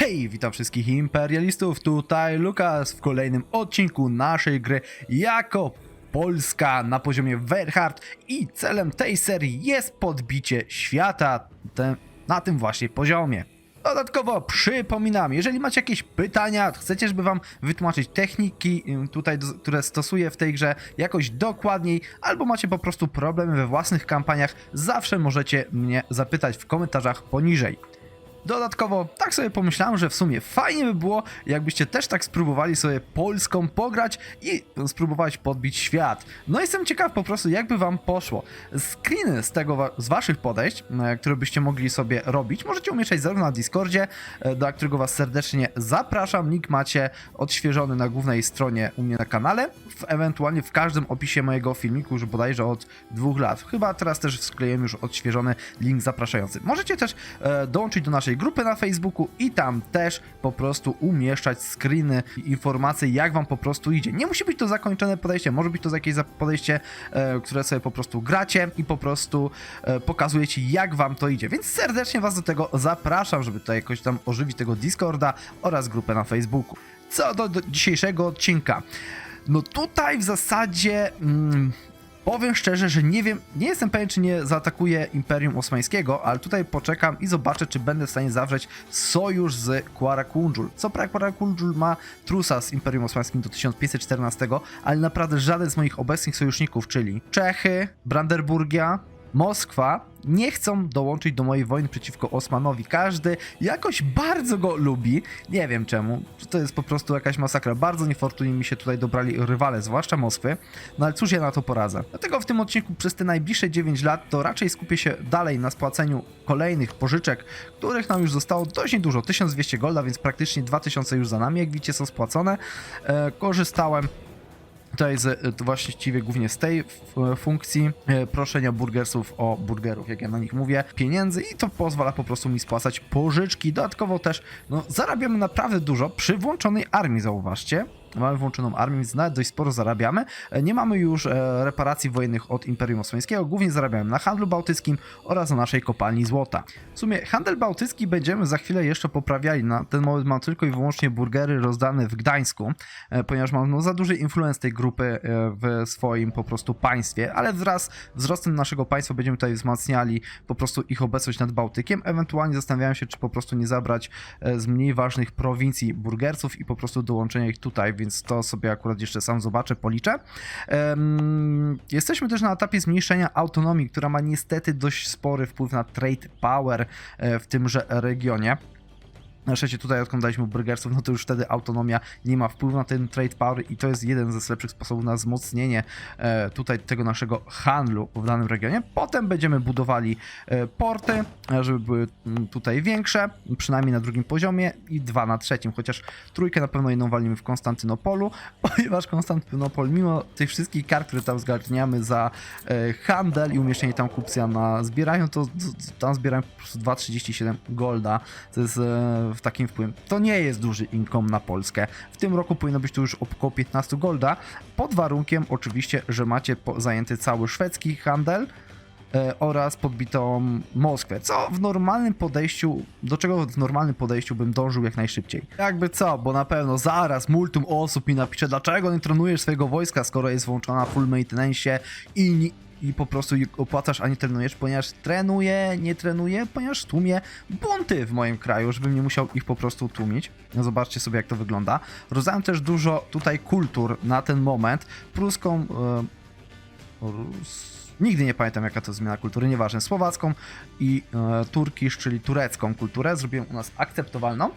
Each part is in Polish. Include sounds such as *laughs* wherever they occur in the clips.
Hej, witam wszystkich imperialistów, tutaj Lukas w kolejnym odcinku naszej gry jako Polska na poziomie Werhard i celem tej serii jest podbicie świata na tym właśnie poziomie. Dodatkowo przypominam, jeżeli macie jakieś pytania, chcecie, żeby wam wytłumaczyć techniki ym, tutaj, które stosuję w tej grze jakoś dokładniej, albo macie po prostu problemy we własnych kampaniach, zawsze możecie mnie zapytać w komentarzach poniżej. Dodatkowo, tak sobie pomyślałem, że w sumie fajnie by było, jakbyście też tak spróbowali sobie Polską pograć i spróbować podbić świat. No jestem ciekaw po prostu, jakby wam poszło. Screeny z tego, z waszych podejść, e, które byście mogli sobie robić, możecie umieszczać zarówno na Discordzie, e, do którego was serdecznie zapraszam. Link macie odświeżony na głównej stronie u mnie na kanale, w, ewentualnie w każdym opisie mojego filmiku, już bodajże od dwóch lat. Chyba teraz też skleiłem już odświeżony link zapraszający. Możecie też e, dołączyć do naszej grupy na Facebooku i tam też po prostu umieszczać screeny informacje, jak wam po prostu idzie. Nie musi być to zakończone podejście, może być to jakieś podejście, e, które sobie po prostu gracie i po prostu e, pokazujecie, jak wam to idzie. Więc serdecznie was do tego zapraszam, żeby tutaj jakoś tam ożywić tego Discorda oraz grupę na Facebooku. Co do, do dzisiejszego odcinka. No tutaj w zasadzie mm, powiem szczerze, że nie wiem, nie jestem pewien, czy nie zaatakuję Imperium Osmańskiego, ale tutaj poczekam i zobaczę, czy będę w stanie zawrzeć sojusz z Kwarakunjul. Co prawda Kwarakunjul ma trusa z Imperium Osmańskim do 1514, ale naprawdę żaden z moich obecnych sojuszników, czyli Czechy, Brandenburgia, Moskwa nie chcą dołączyć do mojej wojny przeciwko Osmanowi. Każdy jakoś bardzo go lubi. Nie wiem czemu. To jest po prostu jakaś masakra. Bardzo niefortunnie mi się tutaj dobrali rywale, zwłaszcza Moskwy. No ale cóż ja na to poradzę. Dlatego w tym odcinku przez te najbliższe 9 lat to raczej skupię się dalej na spłaceniu kolejnych pożyczek, których nam już zostało dość niedużo. 1200 golda, więc praktycznie 2000 już za nami, jak widzicie, są spłacone. E, korzystałem Tutaj z, to właściwie głównie z tej funkcji e, proszenia burgersów o burgerów, jak ja na nich mówię, pieniędzy i to pozwala po prostu mi spłacać pożyczki. Dodatkowo też no, zarabiamy naprawdę dużo przy włączonej armii, zauważcie. Mamy włączoną armię, więc nawet dość sporo zarabiamy. E, Nie mamy już e, reparacji wojennych od Imperium Osmańskiego, głównie zarabiamy na handlu bałtyckim oraz na naszej kopalni złota. W sumie handel bałtycki będziemy za chwilę jeszcze poprawiali. Na ten moment mam tylko i wyłącznie burgery rozdane w Gdańsku, e, ponieważ mam no, za duży influence tej grupy w swoim po prostu państwie, ale wraz wzrostem naszego państwa będziemy tutaj wzmacniali po prostu ich obecność nad Bałtykiem. Ewentualnie zastanawiałem się, czy po prostu nie zabrać z mniej ważnych prowincji burgerców i po prostu dołączenia ich tutaj, więc to sobie akurat jeszcze sam zobaczę, policzę. Jesteśmy też na etapie zmniejszenia autonomii, która ma niestety dość spory wpływ na trade power e, w tymże regionie. Na szczęście tutaj odkąd daliśmy burgersów, no to już wtedy autonomia nie ma wpływu na ten trade power i to jest jeden z lepszych sposobów na wzmocnienie e, tutaj tego naszego handlu w danym regionie. Potem będziemy budowali e, porty, e, żeby były mm, tutaj większe, przynajmniej na drugim poziomie i dwa na trzecim, chociaż trójkę na pewno jedną walimy w Konstantynopolu, *laughs* ponieważ Konstantynopol, mimo tych wszystkich kart, które tam zgarniamy za handel i umieszczenie tam kupcja na zbieraniu, to, tam zbierają po prostu 2,37 golda, to jest w takim wpływem. To nie jest duży income na Polskę. W tym roku powinno być to już około 15 golda, pod warunkiem oczywiście, że macie zajęty cały szwedzki handel, e, oraz podbitą Moskwę, co w normalnym podejściu, do czego w normalnym podejściu bym dążył jak najszybciej. Jakby co, bo na pewno zaraz multum osób mi napisze, dlaczego nie trenujesz swojego wojska, skoro jest włączona full maintenance i, i po prostu opłacasz, a nie trenujesz, ponieważ trenuję, nie trenuję, ponieważ tłumię bunty w moim kraju, żebym nie musiał ich po prostu tłumić. No zobaczcie sobie, jak to wygląda. Rozdałem też dużo tutaj kultur na ten moment. Pruską... E, Rus... Nigdy nie pamiętam jaka to zmiana kultury, nieważne, słowacką i e, turkisz, czyli turecką kulturę zrobiłem u nas akceptowalną,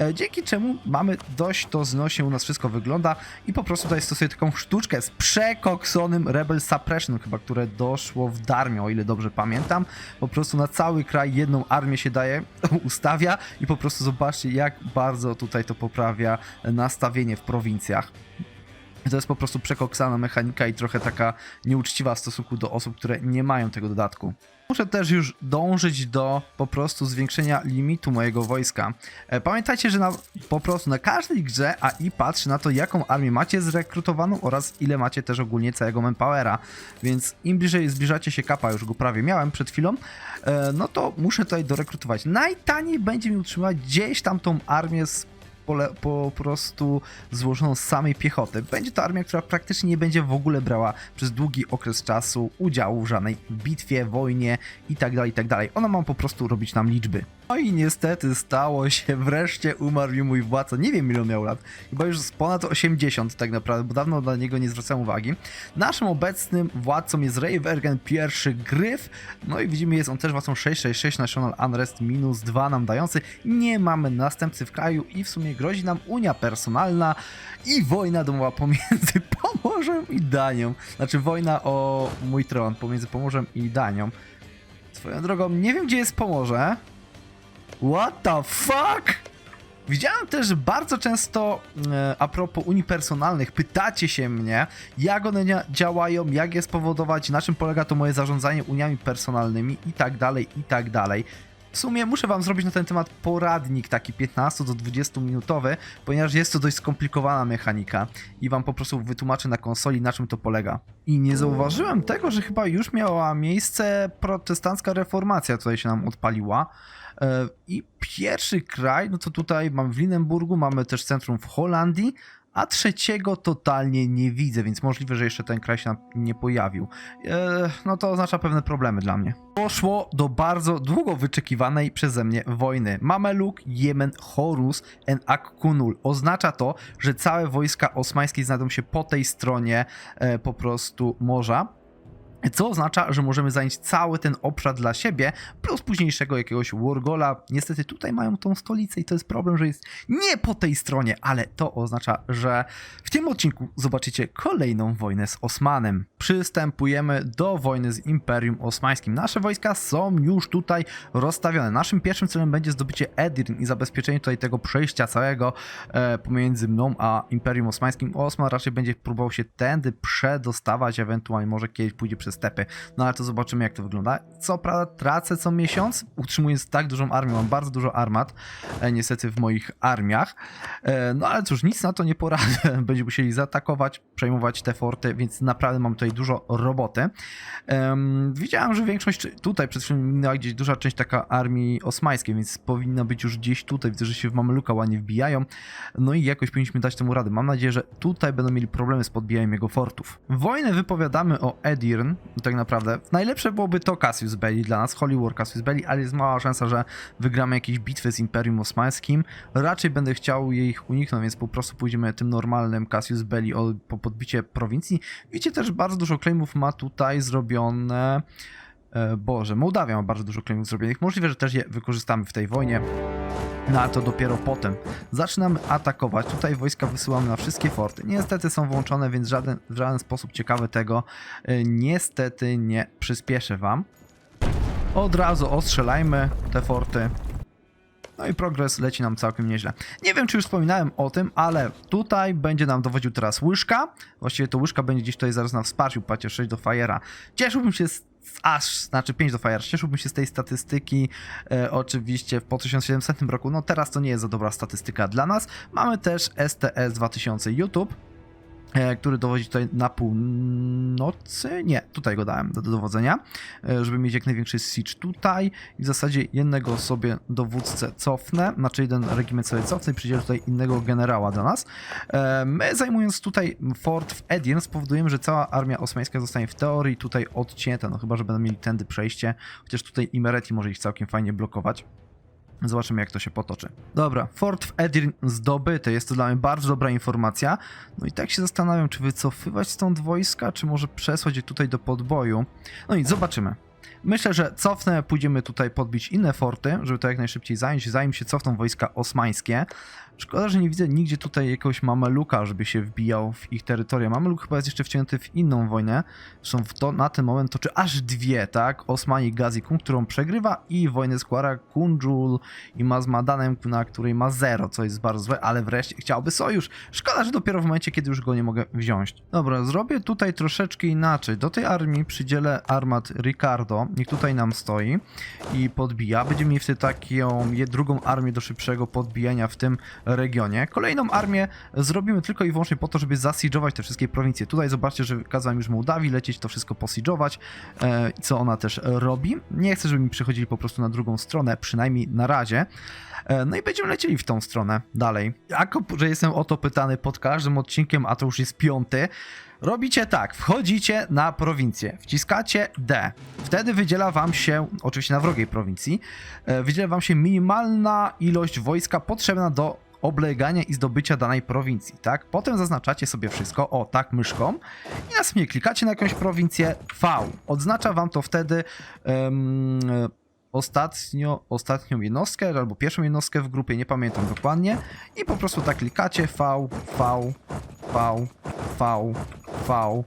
e, dzięki czemu mamy dość to znośnie u nas wszystko wygląda i po prostu tutaj stosuję taką sztuczkę z przekoksonym Rebel Suppression chyba, które doszło w Darmie, o ile dobrze pamiętam, po prostu na cały kraj jedną armię się daje, *laughs* ustawia i po prostu zobaczcie jak bardzo tutaj to poprawia nastawienie w prowincjach. To jest po prostu przekoksana mechanika i trochę taka nieuczciwa w stosunku do osób, które nie mają tego dodatku. Muszę też już dążyć do po prostu zwiększenia limitu mojego wojska. E, Pamiętajcie, że na, po prostu na każdej grze AI patrzy na to, jaką armię macie zrekrutowaną oraz ile macie też ogólnie całego manpowera. Więc im bliżej zbliżacie się kapa, już go prawie miałem przed chwilą, e, no to muszę tutaj dorekrutować. Najtaniej będzie mi utrzymać gdzieś tam tą armię z pole, po prostu złożoną z samej piechoty. Będzie to armia, która praktycznie nie będzie w ogóle brała przez długi okres czasu udziału w żadnej bitwie, wojnie itd., itd. Ona ma po prostu robić nam liczby. No i niestety stało się, *laughs* wreszcie umarł mi mój władca. Nie wiem ile miał lat, chyba już z ponad 80 tak naprawdę, bo dawno na niego nie zwracałem uwagi. Naszym obecnym władcą jest Rayvergen I Gryf, no i widzimy jest on też władcą 666 National Unrest minus 2 nam dający. Nie mamy następcy w kraju i w sumie grozi nam unia personalna i wojna domowa pomiędzy *laughs* Pomorzem i Danią. Znaczy wojna o mój tron pomiędzy Pomorzem i Danią. Swoją drogą, nie wiem gdzie jest Pomorze. What the fuck? Widziałem też bardzo często e, a propos unii personalnych, pytacie się mnie, jak one działają, jak je spowodować, na czym polega to moje zarządzanie uniami personalnymi i tak dalej, i tak dalej. W sumie muszę wam zrobić na ten temat poradnik taki 15 do 20 minutowy, ponieważ jest to dość skomplikowana mechanika i wam po prostu wytłumaczę na konsoli na czym to polega. I nie zauważyłem tego, że chyba już miała miejsce protestancka reformacja tutaj się nam odpaliła. E, I pierwszy kraj, no to tutaj mamy w Linenburgu, mamy też centrum w Holandii, a trzeciego totalnie nie widzę, więc możliwe, że jeszcze ten kraj się nie pojawił. E, No to oznacza pewne problemy dla mnie. Doszło do bardzo długo wyczekiwanej przeze mnie wojny. Mameluk, Jemen, Horus en Akkunul. Oznacza to, że całe wojska osmańskie znajdą się po tej stronie e, po prostu morza. Co oznacza, że możemy zająć cały ten obszar dla siebie, plus późniejszego jakiegoś Wargola. Niestety tutaj mają tą stolicę i to jest problem, że jest nie po tej stronie, ale to oznacza, że w tym odcinku zobaczycie kolejną wojnę z Osmanem. Przystępujemy do wojny z Imperium Osmańskim. Nasze wojska są już tutaj rozstawione. Naszym pierwszym celem będzie zdobycie Edirn i zabezpieczenie tutaj tego przejścia całego e, pomiędzy mną a Imperium Osmańskim. Osman raczej będzie próbował się tędy przedostawać, ewentualnie może kiedyś pójdzie przez stepy. No ale to zobaczymy jak to wygląda. Co prawda tracę co miesiąc, utrzymując tak dużą armię, mam bardzo dużo armat, e, niestety w moich armiach. E, no ale cóż, nic na to nie poradzę. *laughs* Będziemy musieli zaatakować, przejmować te forty, więc naprawdę mam tutaj dużo roboty. Em, widziałem, że większość tutaj przed chwilą minęła gdzieś duża część taka armii osmańskiej, więc powinna być już gdzieś tutaj. Widzę, że się w Mameluka ładnie wbijają. No i jakoś powinniśmy dać temu radę. Mam nadzieję, że tutaj będą mieli problemy z podbijaniem jego fortów. Wojnę wypowiadamy o Edirn, tak naprawdę. Najlepsze byłoby to Cassius Belli dla nas, Holy War Cassius Belli, ale jest mała szansa, że wygramy jakieś bitwy z Imperium Osmańskim. Raczej będę chciał jej ich uniknąć, więc po prostu pójdziemy tym normalnym Cassius Belli po podbicie prowincji. Widzicie też bardzo dużo claimów ma tutaj zrobione. E, Boże, Mołdawia ma bardzo dużo claimów zrobionych. Możliwe, że też je wykorzystamy w tej wojnie. No ale to dopiero potem. Zaczynamy atakować. Tutaj wojska wysyłamy na wszystkie forty. Niestety są włączone, więc żaden, w żaden sposób ciekawy tego e, niestety nie przyspieszę wam. Od razu ostrzelajmy te forty. No i progres leci nam całkiem nieźle. Nie wiem, czy już wspominałem o tym, ale tutaj będzie nam dowodził teraz łyżka. Właściwie to łyżka będzie gdzieś tutaj zaraz na wsparciu, patrzcie, 6 do Fire'a. Cieszyłbym się z aż, znaczy 5 do Fire. Cieszyłbym się z tej statystyki e, oczywiście po 1700 roku. No teraz to nie jest za dobra statystyka dla nas. Mamy też STS 2000 YouTube. E, Który dowodzi tutaj na północy. Nie, tutaj go dałem do, do dowodzenia, e, żeby mieć jak największy siege tutaj. I w zasadzie jednego sobie dowódcę cofnę, znaczy jeden regiment sobie cofnę i przyjdzie tutaj innego generała do nas. E, My zajmując tutaj fort w Edirn spowodujemy, że cała armia osmańska zostanie w teorii tutaj odcięta, no chyba, że będą mieli tędy przejście, chociaż tutaj Imereti może ich całkiem fajnie blokować. Zobaczymy, jak to się potoczy. Dobra, fort w Edirn zdobyty. Jest to dla mnie bardzo dobra informacja. No i tak się zastanawiam, czy wycofywać stąd wojska, czy może przesłać je tutaj do podboju. No i zobaczymy. Myślę, że cofnę, pójdziemy tutaj podbić inne forty, żeby to jak najszybciej zająć, zanim się cofną wojska osmańskie. Szkoda, że nie widzę nigdzie tutaj jakiegoś mameluka, żeby się wbijał w ich terytoria. Mameluk chyba jest jeszcze wciągnięty w inną wojnę. Zresztą w to, na ten moment toczy aż dwie, tak? Osmani Gazi Kun, którą przegrywa i wojnę z Kuara Kunjul i Mazmadanem, na której ma zero, co jest bardzo złe, ale wreszcie chciałby sojusz. Szkoda, że dopiero w momencie, kiedy już go nie mogę wziąć. Dobra, zrobię tutaj troszeczkę inaczej. Do tej armii przydzielę armat Ricardo, Niech tutaj nam stoi i podbija. Będziemy mieli wtedy taką drugą armię do szybszego podbijania w tym regionie. Kolejną armię zrobimy tylko i wyłącznie po to, żeby zasidżować te wszystkie prowincje. Tutaj zobaczcie, że kazałem już Mołdawii lecieć, to wszystko posidżować, e, co ona też robi. Nie chcę, żeby mi przychodzili po prostu na drugą stronę, przynajmniej na razie. E, No i będziemy lecieli w tą stronę dalej. Jako, że jestem o to pytany pod każdym odcinkiem, a to już jest piąty, robicie tak, wchodzicie na prowincję, wciskacie D. Wtedy wydziela wam się, oczywiście na wrogiej prowincji, e, wydziela wam się minimalna ilość wojska potrzebna do oblegania i zdobycia danej prowincji, tak? Potem zaznaczacie sobie wszystko, o tak, myszką i następnie klikacie na jakąś prowincję V. Odznacza wam to wtedy em, ostatnio, ostatnią jednostkę albo pierwszą jednostkę w grupie, nie pamiętam dokładnie. I po prostu tak klikacie V, V, V, V, V,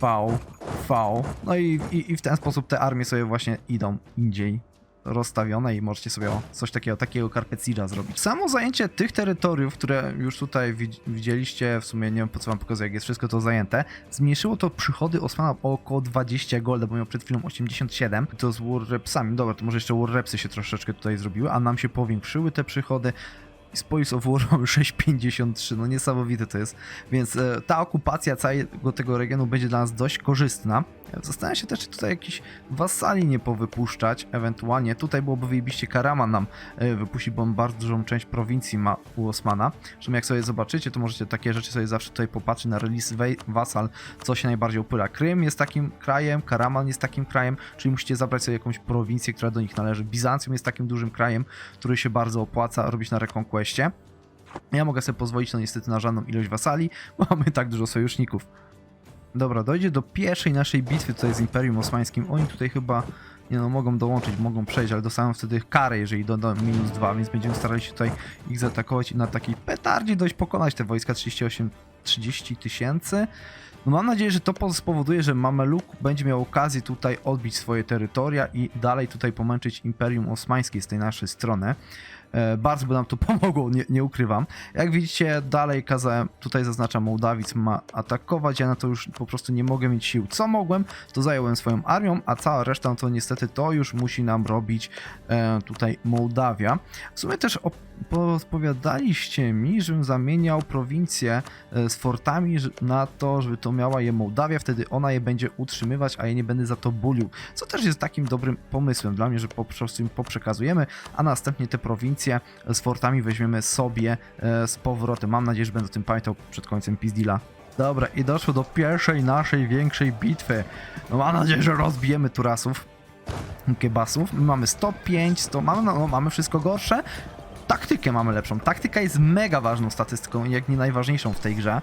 V, V. No i, i, i w ten sposób te armie sobie właśnie idą indziej rozstawione i możecie sobie coś takiego, takiego carpet siege'a zrobić. Samo zajęcie tych terytoriów, które już tutaj widz- widzieliście, w sumie nie wiem po co wam pokazuję, jak jest wszystko to zajęte, zmniejszyło to przychody Osmana o około 20 golda, bo miał przed chwilą 87, to z Warrepsami, dobra, to może jeszcze Warrepsy się troszeczkę tutaj zrobiły, a nam się powiększyły te przychody, i Spoils of War mamy 6,53, no niesamowite to jest. Więc e, ta okupacja całego tego regionu będzie dla nas dość korzystna. Zastanawiam się też, czy tutaj jakiś wasali nie powypuszczać, ewentualnie. Tutaj byłoby wyjebiście Karaman nam e, wypuścić, bo on bardzo dużą część prowincji ma u Osmana. Zresztą jak sobie zobaczycie, to możecie takie rzeczy sobie zawsze tutaj popatrzeć na release wasal, co się najbardziej opyla. Krym jest takim krajem, Karaman jest takim krajem, czyli musicie zabrać sobie jakąś prowincję, która do nich należy. Bizancjum jest takim dużym krajem, który się bardzo opłaca robić na rekonquestie. Ja mogę sobie pozwolić no niestety na żadną ilość wasali, bo *laughs* mamy tak dużo sojuszników. Dobra, dojdzie do pierwszej naszej bitwy tutaj z Imperium Osmańskim. Oni tutaj chyba, nie no, mogą dołączyć, mogą przejść, ale dostaną wtedy karę, jeżeli do, do minus 2, więc będziemy starali się tutaj ich zaatakować i na takiej petardzie dość pokonać te wojska 38 30 tysięcy. No mam nadzieję, że to po- spowoduje, że Mameluk będzie miał okazję tutaj odbić swoje terytoria i dalej tutaj pomęczyć Imperium Osmańskie z tej naszej strony. E, Bardzo by nam to *laughs* pomogło, nie, nie ukrywam. Jak widzicie, dalej kazałem, tutaj zaznaczam, Mołdawic ma atakować, ja na to już po prostu nie mogę mieć sił. Co mogłem, to zająłem swoją armią, a cała reszta, no to niestety to już musi nam robić e, tutaj Mołdawia. W sumie też podpowiadaliście mi, żebym zamieniał prowincję e, z fortami na to, żeby to miała je Mołdawia, wtedy ona je będzie utrzymywać, a ja nie będę za to bulił. Co też jest takim dobrym pomysłem dla mnie, że po prostu im poprzekazujemy, a następnie te prowincje z fortami weźmiemy sobie e, z powrotem. Mam nadzieję, że będę o tym pamiętał przed końcem Pizdila. Dobra, i doszło do pierwszej naszej większej bitwy. No mam nadzieję, że rozbijemy Turasów, Kebasów. My mamy 105, 100, mamy, no, no, mamy wszystko gorsze. Taktykę mamy lepszą. Taktyka jest mega ważną statystyką, jak nie najważniejszą w tej grze,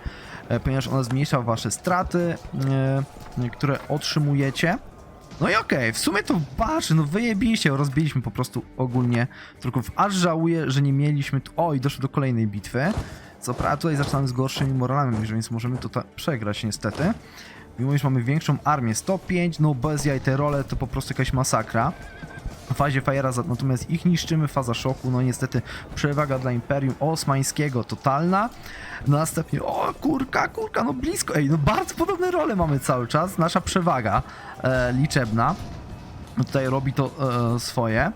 e, ponieważ ona zmniejsza wasze straty, e, które otrzymujecie. No i okej, w sumie to waży, no wyjebiliście, rozbiliśmy po prostu ogólnie Turków. Aż żałuję, że nie mieliśmy... O, i doszło do kolejnej bitwy. Co prawda tutaj zaczynamy z gorszymi moralami, więc możemy to przegrać niestety. Mimo iż mamy większą armię, 105, no bez jaj te role to po prostu jakaś masakra. W fazie Fajera natomiast ich niszczymy, faza szoku, no niestety przewaga dla Imperium Osmańskiego totalna. Następnie, o kurka, kurka, no blisko, ej, no bardzo podobne role mamy cały czas, nasza przewaga liczebna. No tutaj robi to e, swoje.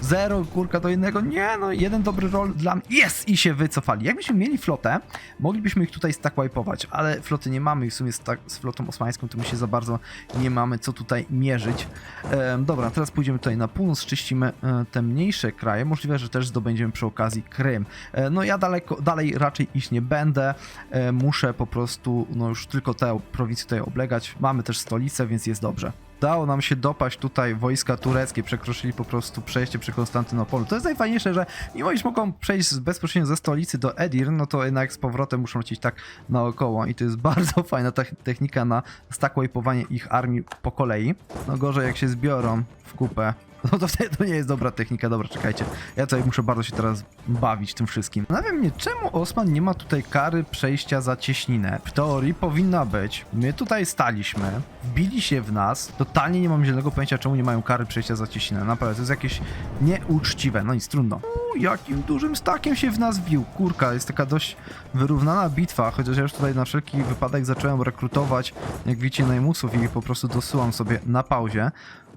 Zero kurka do jednego. Nie, no jeden dobry roll dla mnie. Jest! I się wycofali. Jakbyśmy mieli flotę, moglibyśmy ich tutaj stack wipe'ować, ale floty nie mamy i w sumie z, tak, z flotą osmańską to my się za bardzo nie mamy co tutaj mierzyć. E, dobra, teraz pójdziemy tutaj na północ, czyścimy e, te mniejsze kraje. Możliwe, że też zdobędziemy przy okazji Krym. E, no ja daleko, dalej raczej iść nie będę. E, muszę po prostu no już tylko tę prowincję tutaj oblegać. Mamy też stolicę, więc jest dobrze. Dało nam się dopaść tutaj wojska tureckie, przekroczyli po prostu przejście przy Konstantynopolu. To jest najfajniejsze, że mimo iż mogą przejść bezpośrednio ze stolicy do Edir, no to jednak z powrotem muszą lecieć tak naokoło i to jest *laughs* bardzo fajna te- technika na stackwipowanie ich armii po kolei. No gorzej jak się zbiorą w kupę, no to wtedy to nie jest dobra technika. Dobra, czekajcie. Ja tutaj muszę bardzo się teraz bawić tym wszystkim. Zastanawiam mnie, czemu Osman nie ma tutaj kary przejścia za cieśninę. W teorii powinna być. My tutaj staliśmy, wbili się w nas. Totalnie nie mam zielonego pojęcia, czemu nie mają kary przejścia za cieśninę. Naprawdę, to jest jakieś nieuczciwe. No nic, trudno. Uuu, jakim dużym stakiem się w nas wbił. Kurka, jest taka dość wyrównana bitwa, chociaż ja już tutaj na wszelki wypadek zacząłem rekrutować, jak widzicie, najmusów i po prostu dosyłam sobie na pauzie.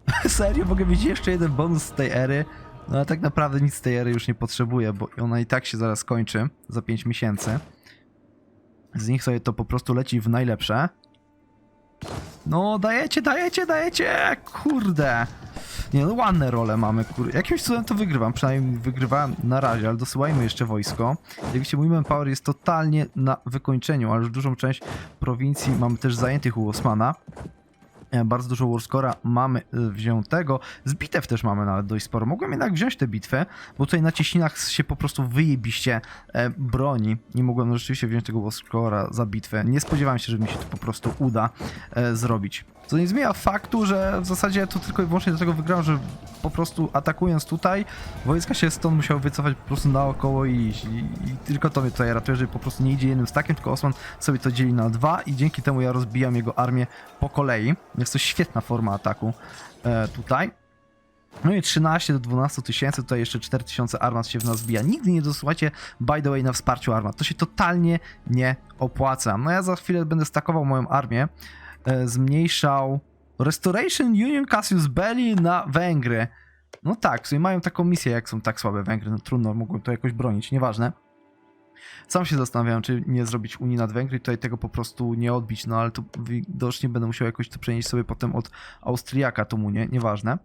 *laughs* Serio, mogę mieć jeszcze jeden bonus z tej ery. No ale tak naprawdę nic z tej ery już nie potrzebuję, bo ona i tak się zaraz kończy za 5 miesięcy. Z nich sobie to po prostu leci w najlepsze. No, dajecie, dajecie, dajecie! Kurde! Nie no, ładne role mamy, kurde. Jakimś cudem to wygrywam, przynajmniej wygrywałem na razie, ale dosyłajmy jeszcze wojsko. Jak widzicie, mój manpower jest totalnie na wykończeniu, ale już dużą część prowincji mamy też zajętych u Osmana. E, Bardzo dużo warscora mamy e, wziętego. Z bitew też mamy nawet dość sporo. Mogłem jednak wziąć tę bitwę, bo tutaj na cieśninach się po prostu wyjebiście e, broni. Nie mogłem rzeczywiście wziąć tego warscora za bitwę. Nie spodziewałem się, że mi się to po prostu uda zrobić. Co nie zmienia faktu, że w zasadzie to tylko i wyłącznie do tego wygrałem, że po prostu atakując tutaj, wojska się stąd musiały wycofać po prostu naokoło i. I, I tylko to mnie tutaj ratuje, że po prostu nie idzie jednym stakiem, tylko Osman sobie to dzieli na dwa i dzięki temu ja rozbijam jego armię po kolei. Jest to świetna forma ataku e, tutaj. No i 13 do 12 tysięcy, tutaj jeszcze 4 tysiące armat się w nas zbija. Nigdy nie dosyłacie, by the way, na wsparciu armat. To się totalnie nie opłaca. No ja za chwilę będę stakował moją armię, zmniejszał Restoration Union Cassius Belli na Węgry. No tak, w mają taką misję, jak są tak słabe Węgry, no trudno, mogłem to jakoś bronić, nieważne. Sam się zastanawiałem, czy nie zrobić Unii nad Węgry tutaj tego po prostu nie odbić, no ale to widocznie będę musiał jakoś to przenieść sobie potem od Austriaka tą Unię, nieważne.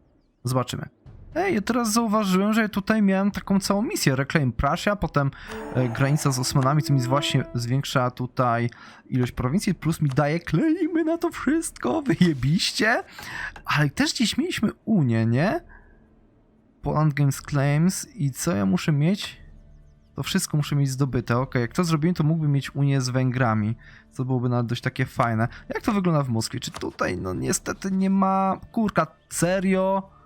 Zobaczymy. Ej, ja teraz zauważyłem, że tutaj miałem taką całą misję. Reclaim Prussia, potem e, granica z Osmanami, co mi właśnie zwiększa tutaj ilość prowincji, plus mi daje kleimy na to wszystko, *laughs* wyjebiście. Ale też gdzieś mieliśmy Unię, nie? Poland Games Claims i co ja muszę mieć? To wszystko muszę mieć zdobyte. Ok, jak to zrobiłem, to mógłbym mieć Unię z Węgrami. Co byłoby nawet dość takie fajne. Jak to wygląda w Moskwie? Czy tutaj, no niestety nie ma... Kurka, serio?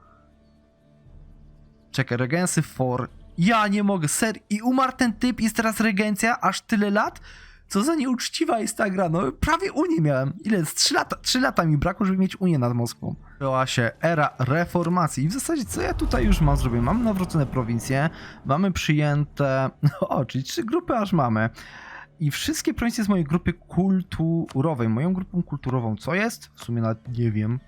Czekaj, regency for. Ja nie mogę, ser. I umarł ten typ, jest teraz regencja, aż tyle lat? Co za nieuczciwa jest ta gra, no prawie Unię miałem. Ile? Z 3 lata, 3 lata mi brakło, żeby mieć Unię nad Moskwą. Była się era reformacji i w zasadzie co ja tutaj już mam zrobić? Mamy nawrócone prowincje, mamy przyjęte... *laughs* O, czyli trzy grupy aż mamy. I wszystkie prowincje z mojej grupy kulturowej. Moją grupą kulturową co jest? W sumie nawet nie wiem,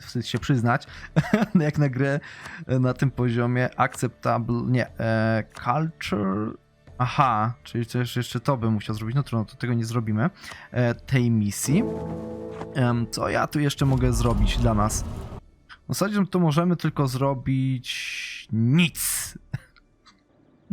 wstyd się przyznać, *laughs* jak na grę e, na tym poziomie. Acceptable, nie, e, culture... Aha, czyli też jeszcze to bym musiał zrobić, no trudno, to tego nie zrobimy. E, tej misji. Em, co ja tu jeszcze mogę zrobić dla nas? W zasadzie to możemy tylko zrobić nic. *laughs*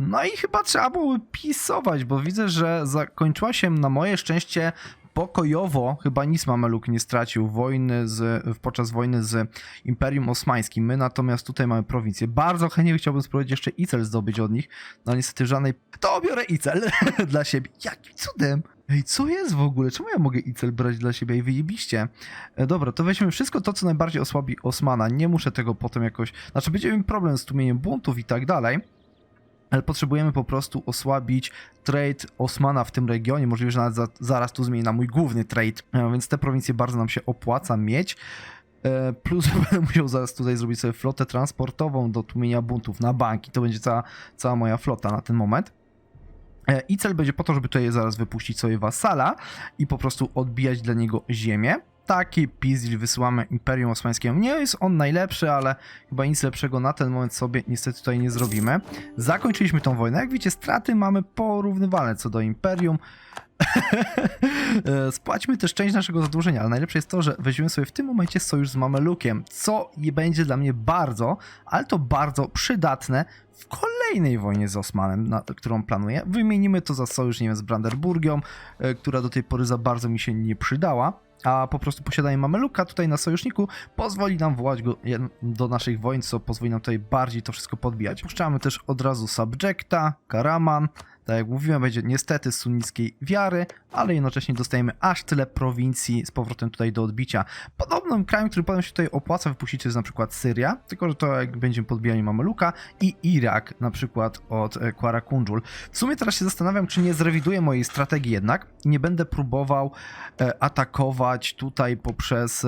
No i chyba trzeba było pisować, bo widzę, że zakończyła się na moje szczęście pokojowo. Chyba nic Mameluk nie stracił wojny z, podczas wojny z Imperium Osmańskim. My natomiast tutaj mamy prowincję. Bardzo chętnie chciałbym spróbować jeszcze Icel zdobyć od nich, no niestety żadnej... To biorę Icel *laughs* dla siebie. Jakim cudem? Ej, co jest w ogóle? Czemu ja mogę Icel brać dla siebie i wyjebiście? E, dobra, to weźmy wszystko to, co najbardziej osłabi Osmana. Nie muszę tego potem jakoś... Znaczy, będzie mi problem z tłumieniem buntów i tak dalej ale potrzebujemy po prostu osłabić trade Osmana w tym regionie. Możliwe, że nawet za, zaraz tu zmieni na mój główny trade, e, więc te prowincje bardzo nam się opłaca mieć. E, Plus *laughs* będę musiał zaraz tutaj zrobić sobie flotę transportową do tłumienia buntów na banki. To będzie cała, cała moja flota na ten moment. E, I cel będzie po to, żeby tutaj zaraz wypuścić sobie wasala i po prostu odbijać dla niego ziemię. Taki pizdil wysyłamy Imperium Osmańskiemu. Nie jest on najlepszy, ale chyba nic lepszego na ten moment sobie niestety tutaj nie zrobimy. Zakończyliśmy tą wojnę. Jak widzicie, straty mamy porównywalne co do Imperium. *laughs* E, Spłaćmy też część naszego zadłużenia, ale najlepsze jest to, że weźmiemy sobie w tym momencie sojusz z Mamelukiem, co będzie dla mnie bardzo, ale to bardzo przydatne w kolejnej wojnie z Osmanem, na, którą planuję. Wymienimy to za sojusz, nie wiem, z Brandenburgią, e, która do tej pory za bardzo mi się nie przydała a po prostu posiadanie Mameluka tutaj na sojuszniku pozwoli nam wołać go do naszych wojen, co pozwoli nam tutaj bardziej to wszystko podbijać. Puszczamy też od razu Subjecta, Karaman, tak jak mówiłem, będzie niestety z sunnickiej wiary, ale jednocześnie dostajemy aż tyle prowincji z powrotem tutaj do odbicia. Podobnym krajem, który potem się tutaj opłaca wypuścić, jest na przykład Syria, tylko że to jak będziemy podbijali Mameluka i Irak, na przykład od e, Kwara Kunjul. W sumie teraz się zastanawiam, czy nie zrewiduję mojej strategii jednak nie będę próbował e, atakować tutaj poprzez...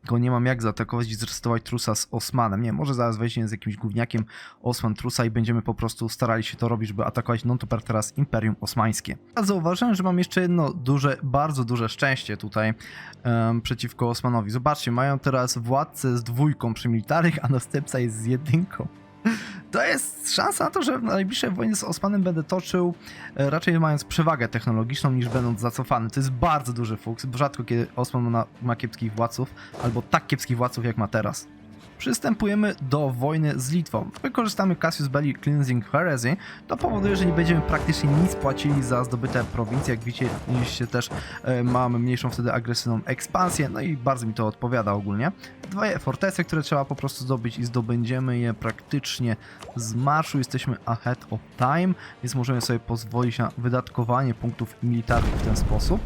Tylko nie mam jak zaatakować i zresetować Trusa z Osmanem. Nie, może zaraz weźmie z jakimś gówniakiem Osman Trusa i będziemy po prostu starali się to robić, żeby atakować non-super teraz Imperium Osmańskie. A zauważyłem, że mam jeszcze jedno duże, bardzo duże szczęście tutaj em, przeciwko Osmanowi. Zobaczcie, mają teraz władcę z dwójką przy militarych, a następca jest z jedynką. *laughs* To jest szansa na to, że w najbliższej wojnie z Osmanem będę toczył e, raczej mając przewagę technologiczną niż będąc zacofany. To jest bardzo duży fuks, rzadko kiedy Osman ma, ma kiepskich władców, albo tak kiepskich władców jak ma teraz. Przystępujemy do wojny z Litwą. Wykorzystamy Cassius Belli Cleansing Heresy. To powoduje, że nie będziemy praktycznie nic płacili za zdobyte prowincje. Jak widzicie, widzicie też e, mamy mniejszą wtedy agresywną ekspansję, no i bardzo mi to odpowiada ogólnie. Dwie fortecy, które trzeba po prostu zdobyć i zdobędziemy je praktycznie z marszu. Jesteśmy ahead of time, więc możemy sobie pozwolić na wydatkowanie punktów militarnych w ten sposób.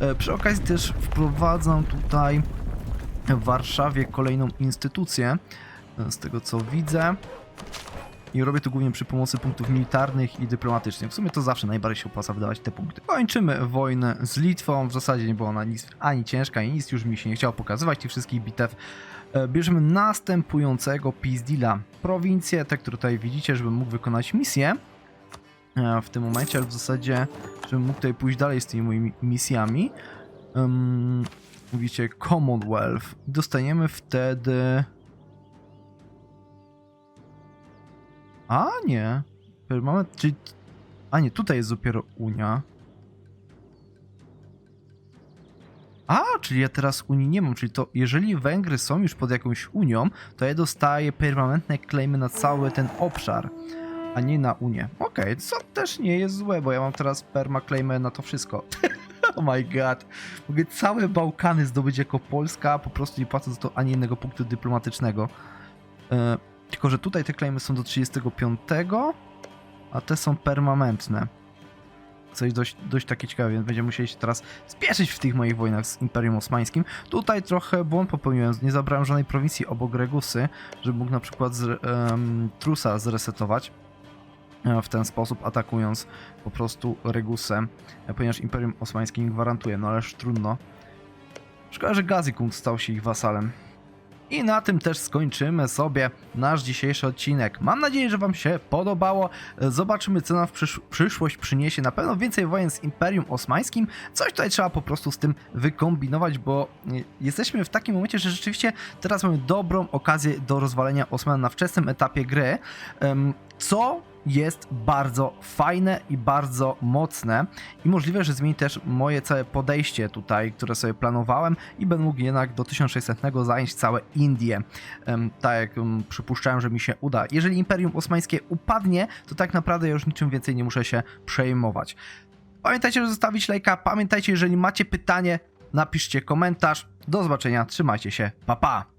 E, Przy okazji też wprowadzam tutaj w Warszawie kolejną instytucję, e, z tego co widzę. I robię to głównie przy pomocy punktów militarnych i dyplomatycznych. W sumie to zawsze najbardziej się opłaca wydawać te punkty. Kończymy wojnę z Litwą. W zasadzie nie była ona nic, ani ciężka, ani nic już mi się nie chciało pokazywać tych wszystkich bitew. E, Bierzemy następującego Pizdila. Prowincję, te, które tutaj widzicie, żebym mógł wykonać misję e, w tym momencie, ale w zasadzie, żebym mógł tutaj pójść dalej z tymi moimi misjami. Mówicie Commonwealth. Dostaniemy wtedy. A nie. Mamy. Czyli... A nie, tutaj jest dopiero Unia. A, czyli ja teraz Unii nie mam, czyli to jeżeli Węgry są już pod jakąś Unią, to ja dostaję permanentne claimy na cały ten obszar, a nie na Unię. Okej, co też nie jest złe, bo ja mam teraz permaclaimy na to wszystko. *laughs* oh my god. Mogę całe Bałkany zdobyć jako Polska, po prostu nie płacąc to ani jednego punktu dyplomatycznego. E, tylko, że tutaj te claimy są do 35, a te są permanentne. Coś dość, dość takie ciekawe, więc będziemy musieli się teraz spieszyć w tych moich wojnach z Imperium Osmańskim. Tutaj trochę błąd popełniłem, nie zabrałem żadnej prowincji obok Regusy, żeby mógł na przykład z, Trusa zresetować w ten sposób, atakując po prostu Regusę, e, ponieważ Imperium Osmańskie gwarantuje, no ależ trudno. Szkoda, że Gazikund stał się ich wasalem. I na tym też skończymy sobie nasz dzisiejszy odcinek. Mam nadzieję, że Wam się podobało. Zobaczymy, co nam w przysz przyszłość przyniesie. Na pewno więcej wojen z Imperium Osmańskim. Coś tutaj trzeba po prostu z tym wykombinować, bo y, jesteśmy w takim momencie, że rzeczywiście teraz mamy dobrą okazję do rozwalenia Osman na wczesnym etapie gry. Co jest bardzo fajne i bardzo mocne i możliwe, że zmieni też moje całe podejście tutaj, które sobie planowałem i będę mógł jednak do 1600 zająć całe Indie, tak jak em, przypuszczałem, że mi się uda. Jeżeli Imperium Osmańskie upadnie, to tak naprawdę już niczym więcej nie muszę się przejmować. Pamiętajcie, żeby zostawić lajka, pamiętajcie, jeżeli macie pytanie, napiszcie komentarz. Do zobaczenia, trzymajcie się, pa pa!